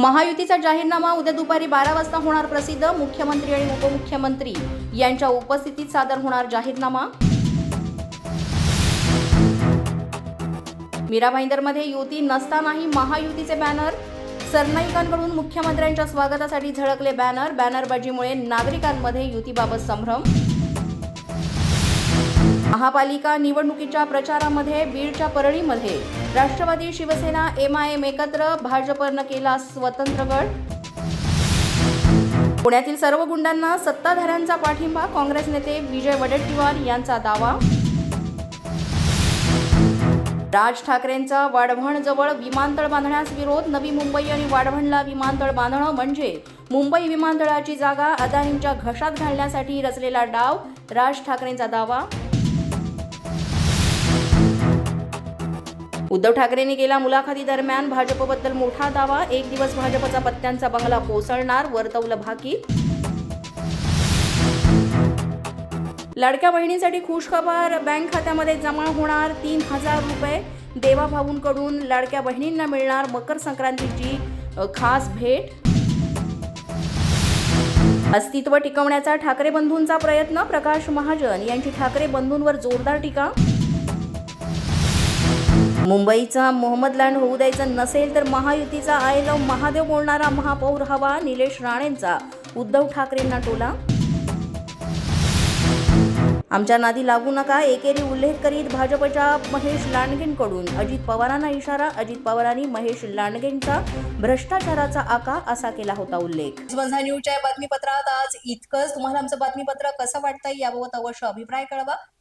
महायुतीचा जाहीरनामा उद्या दुपारी बारा वाजता होणार प्रसिद्ध मुख्यमंत्री आणि उपमुख्यमंत्री. यांच्या उपस्थितीत सादर होणार जाहीरनामा. मीरा भाईंदरमध्ये युती नसतानाही महायुतीचे बॅनर सरनाईकांकडून मुख्यमंत्र्यांच्या स्वागतासाठी झळकले बॅनर. बॅनरबाजीमुळे नागरिकांमध्ये युतीबाबत संभ्रम. महापालिका निवडणुकीच्या प्रचारामध्ये बीडच्या परळीमध्ये राष्ट्रवादी शिवसेना एमआयएम एकत्र भाजपनं केला स्वतंत्र गट पुण्यातील सर्व गुंडांना सत्ताधाऱ्यांचा पाठिंबा काँग्रेस नेते विजय वडेट्टीवार यांचा दावा. राज ठाकरेंचा वाढवणजवळ विमानतळ बांधण्यास विरोध नवी मुंबई आणि वाढवणला विमानतळ बांधणं म्हणजे मुंबई विमानतळाची जागा अदानींच्या घशात घालण्यासाठी रचलेला डाव राज ठाकरेंचा दावा. उद्धव ठाकरेंनी केला मुलाखती दरम्यान भाजपबद्दल मोठा दावा एक दिवस भाजपचा पत्त्यांचा बंगला कोसळणार वर्तवलं भाकीत लाडक्या बहिणीसाठी खुश खबर बँक खात्यामध्ये जमा होणार तीन हजार रुपये. देवाभाऊंकडून लाडक्या बहिणींना मिळणार मकर संक्रांतीची खास भेट. अस्तित्व टिकवण्याचा ठाकरे बंधूंचा प्रयत्न प्रकाश महाजन यांची ठाकरे बंधूंवर जोरदार टीका. मुंबईचा मोहम्मद लँड होऊ द्यायचं नसेल तर महायुतीचा आय लव महादेव बोलणारा महापौर हवा निलेश राणेंचा. उद्धव ठाकरेंना टोला. आमच्या नादी लागू नका एकेरी उल्लेख करीत भाजपच्या महेश लांडगेंकडून. अजित पवारांना इशारा अजित पवारांनी महेश लांडगेंचा भ्रष्टाचाराचा आका असा केला होता उल्लेख. माझा न्यूजच्या बातमीपत्रात आज इतकंच. तुम्हाला आमचं बातमीपत्र कसं वाटतंय याबाबत अवश्य अभिप्राय कळवा.